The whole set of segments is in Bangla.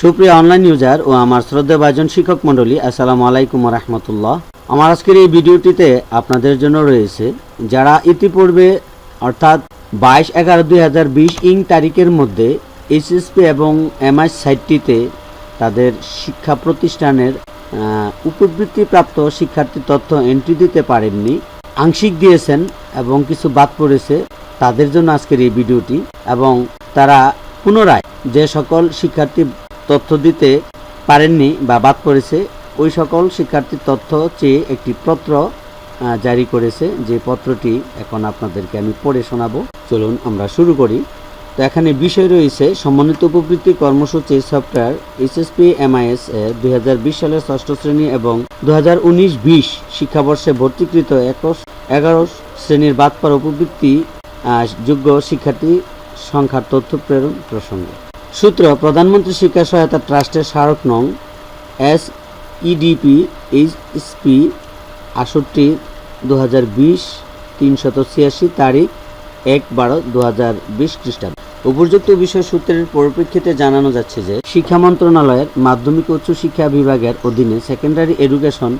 সুপ্রিয় অনলাইন ইউজার ও আমার শ্রদ্ধা ভাজন শিক্ষক মণ্ডলী, আসসালামু আলাইকুম রহমতুল্লাহ। আমার আজকের এই ভিডিওটিতে আপনাদের জন্য রয়েছে, যারা ইতিপূর্বে অর্থাৎ বাইশ এগারো দুই হাজার বিশ ইং তারিখের মধ্যে এইচএসপি এবং এমআই সাইটটিতে তাদের শিক্ষা প্রতিষ্ঠানের উপবৃত্তিপ্রাপ্ত শিক্ষার্থী তথ্য এন্ট্রি দিতে পারেননি, আংশিক দিয়েছেন এবং কিছু বাদ পড়েছে, তাদের জন্য আজকের এই ভিডিওটি এবং তারা পুনরায় যে সকল শিক্ষার্থী তথ্য দিতে পারেননি বা বাদ পড়েছে। ওই সকল শিক্ষার্থীর তথ্য চেয়ে একটি পত্র জারি করেছে। যে পত্রটি এখন আপনাদেরকে আমি পড়ে শোনাবো। চলুন আমরা শুরু করি। তো এখানে বিষয় রয়েছে সমন্বিত উপবৃত্তি কর্মসূচি সফটওয়্যার এইচএসপি এমআইএস এর দু হাজার বিশ সালের ষষ্ঠ শ্রেণি এবং দু হাজার শিক্ষাবর্ষে ভর্তিকৃত একুশ, এগারো শ্রেণির বাদ পর উপবৃত্তি যোগ্য শিক্ষার্থী সংখ্যার তথ্য প্রেরণ প্রসঙ্গে। সূত্র, প্রধানমন্ত্রী শিক্ষা সহায়তা ট্রাস্টের স্মারক নং এস ইডিপি এইচএসপি আষট্টি দু হাজার বিশ তিনশত ছিয়াশি তারিখ এক বারো দু হাজার বিশ খ্রিস্টাব্দ। উপযুক্ত বিষয় সূত্রের পরিপ্রেক্ষিতে জানানো যাচ্ছে যে, শিক্ষা মন্ত্রণালয়ের মাধ্যমিক উচ্চ শিক্ষা বিভাগের অধীনে সেকেন্ডারি এডুকেশন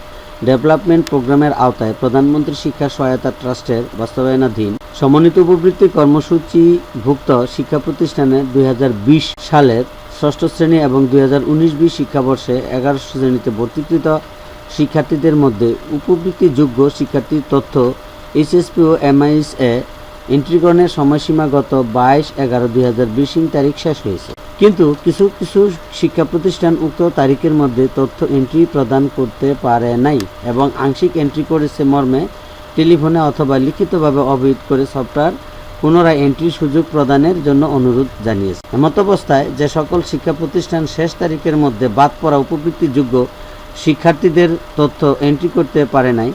ডেভেলপমেন্ট প্রোগ্রামের আওতায় প্রধানমন্ত্রী শিক্ষা সহায়তা ট্রাস্টের বাস্তবায়নাধীন সমন্বিত উপবৃত্তি কর্মসূচিভুক্ত শিক্ষা প্রতিষ্ঠানে দুই হাজার বিশ সালের ষষ্ঠ শ্রেণি এবং দুই হাজার উনিশ বিশ শিক্ষাবর্ষে এগারো শ্রেণীতে ভর্তিকৃত শিক্ষার্থীদের মধ্যে উপবৃত্তিযোগ্য শিক্ষার্থীর তথ্য এইচএসপি ও এমআইএস এ এন্ট্রিকরণের সময়সীমা গত বাইশ এগারো দুই হাজার তারিখ শেষ হয়েছে। কিন্তু কিছু কিছু শিক্ষা প্রতিষ্ঠান উক্ত তারিখের মধ্যে তথ্য এন্ট্রি প্রদান করতে পারে নাই এবং আংশিক এন্ট্রি করেছে মর্মে টেলিফোনে অথবা লিখিতভাবে অবহিত করে সফটওয়্যার পুনরায় এন্ট্রি সুযোগ প্রদানের জন্য অনুরোধ জানিয়েছে। এমত অবস্থায় যে সকল শিক্ষা প্রতিষ্ঠান শেষ তারিখের মধ্যে বাদ পড়া উপবৃত্তিযোগ্য শিক্ষার্থীদের তথ্য এন্ট্রি করতে পারে নাই,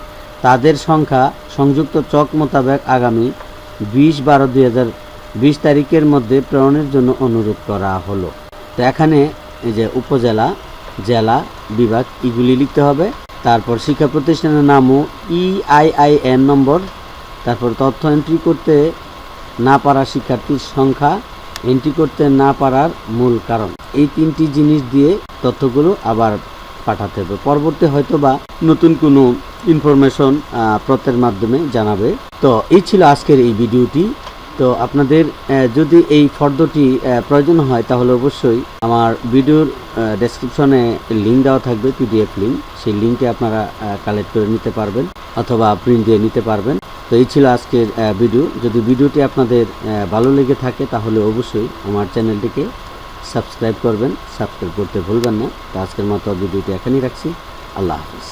তাদের সংখ্যা সংযুক্ত চক মোতাবেক আগামী বিশ বারো দুই হাজার বিশ তারিখের মধ্যে প্রেরণের জন্য অনুরোধ করা হলো। তো এখানে যে উপজেলা, জেলা, বিভাগ, এগুলি লিখতে হবে। তারপর শিক্ষা প্রতিষ্ঠানের নামও E ইআইআইএন নম্বর, তারপর তথ্য এন্ট্রি করতে না পারা শিক্ষার্থীর সংখ্যা এন্ট্রি করতে না পারার মূল কারণ। এই তিনটি জিনিস দিয়ে তথ্যগুলো আবার পাঠাতে হবে। পরবর্তী হয়তো বা নতুন কোনো ইনফরমেশন প্রত্যের মাধ্যমে জানাবে। তো এই ছিল আজকের এই ভিডিওটি। তো আপনাদের যদি এই ফর্দটি প্রয়োজন হয়, তাহলে অবশ্যই আমার ভিডিওর ডেসক্রিপশনে লিঙ্ক দেওয়া থাকবে পিডিএফ লিঙ্ক সেই লিঙ্কে আপনারা কালেক্ট করে নিতে পারবেন, অথবা প্রিন্ট দিয়ে নিতে পারবেন। তো এই ছিল আজকের ভিডিও যদি ভিডিওটি আপনাদের ভালো লেগে থাকে, তাহলে অবশ্যই আমার চ্যানেলটিকে সাবস্ক্রাইব করবেন। সাবস্ক্রাইব করতে ভুলবেন না। তো আজকের মতো ভিডিওটি এখানেই রাখছি। আল্লাহ হাফিজ।